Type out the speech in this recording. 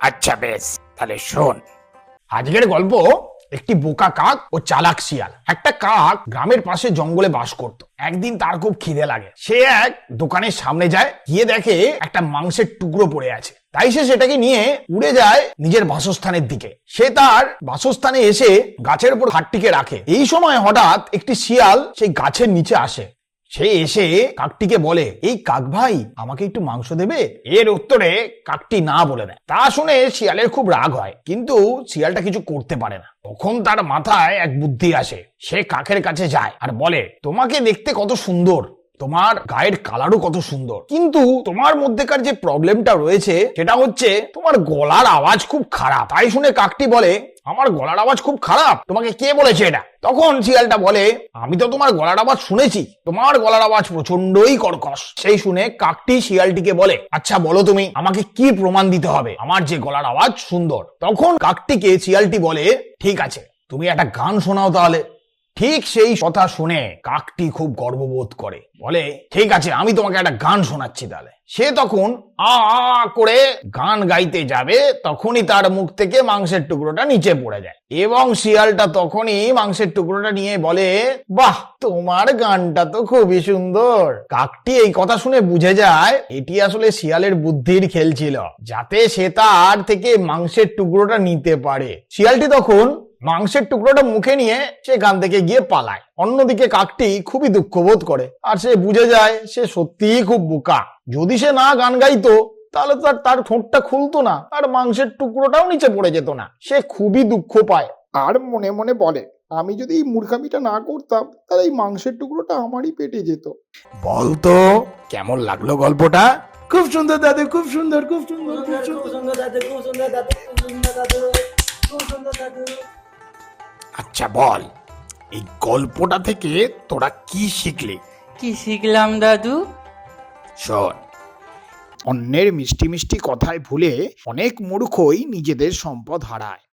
আচ্ছা বেশ। তাহলে শোন। আজকের গল্প একটি বোকা কাক ও চালাক শিয়াল। একটা কাক গ্রামের পাশে জঙ্গলে বাস করত। একদিন তার খুব খিদে লাগে। সে এক দোকানের সামনে যায়, গিয়ে দেখে একটা মাংসের টুকরো পড়ে আছে। তাই সে সেটাকে নিয়ে উড়ে যায় নিজের বাসস্থানের দিকে। সে তার বাসস্থানে এসে গাছের উপর খাটটিকে রাখে। এই সময় হঠাৎ একটি শিয়াল সেই গাছের নিচে আসে। সে এসে কাকটিকে বলে, এই কাক ভাই, আমাকে একটু মাংস দেবে? এর উত্তরে কাকটি না বলে দেয়। তা শুনে শিয়ালের খুব রাগ হয়, কিন্তু শিয়ালটা কিছু করতে পারে না। তখন তার মাথায় এক বুদ্ধি আসে। সে কাকের কাছে যায় আর বলে, তোমাকে দেখতে কত সুন্দর। তোমার গায়ের কালারও কত সুন্দর। কিন্তু তোমার মধ্যেকার যে প্রবলেমটা রয়েছে, সেটা হচ্ছে তোমার গলার আওয়াজ খুব খারাপ। তাই শুনে কাকটি বলে, আমার গলার আওয়াজ খুব খারাপ? তোমাকে কে বলেছে এটা? তখন শিয়ালটা বলে, আমি তো তোমার গলার আওয়াজ শুনেছি। তোমার গলার আওয়াজ প্রচন্ডই কর্কশ। সেই শুনে কাকটি শিয়ালটিকে বলে আচ্ছা বলো তুমি, আমাকে কি প্রমাণ দিতে হবে? আমার যে গলার আওয়াজ সুন্দর। তখন কাকটিকে শিয়ালটি বলে, ঠিক আছে, তুমি একটা গান শোনাও তাহলে। ঠিক সেই কথা শুনে কাকটি খুব গর্ববোধ করে। বলে, ঠিক আছে, আমি তোমাকে একটা গান শোনাচ্ছি তাহলে। সে তখন আ আ করে গান গাইতে যাবে, তখনই তার মুখ থেকে মাংসের টুকরোটা নিচে পড়ে যায়। এবং শিয়ালটা তখনই মাংসের টুকরোটা নিয়ে বলে, বাহ, তোমার গানটা তো খুবই সুন্দর। কাকটি এই কথা শুনে বুঝে যায়, এটি আসলে শিয়ালের বুদ্ধির খেল ছিল, যাতে সে তার থেকে মাংসের টুকরোটা নিতে পারে। শিয়ালটি তখন মাংসের টুকরোটা মুখে নিয়ে সে গান থেকে গিয়ে পালায়। অন্যদিকে কাকটি খুবই দুঃখবোধ করে। আর সে বুঝে যায় সে সত্যিই খুব বোকা। যদি সে না গান গাইতো তাহলে তো আর তার ঠোঁটটা খুলতো না আর মাংসের টুকরোটাও নিচে পড়ে যেত না। সে খুবই দুঃখ পায়। আর মনে মনে বলে আমি যদি এই মূর্খামিটা না করতাম তাহলে এই মাংসের টুকরোটা আমারই পেটে যেত। বলতো কেমন লাগল গল্পটা? খুব সুন্দর দাদু খুব সুন্দর খুব সুন্দর খুব সুন্দর। খুব সুন্দর দাদু খুব সুন্দর দাদু খুব সুন্দর দাদু খুব সুন্দর দাদু। আচ্ছা বল এই গল্পটা থেকে তোরা কি শিখলি? কি শিখলাম দাদু? শোন অন্যের মিষ্টি মিষ্টি কথায় ভুলে অনেক মূর্খই নিজেদের সম্পদ হারায়।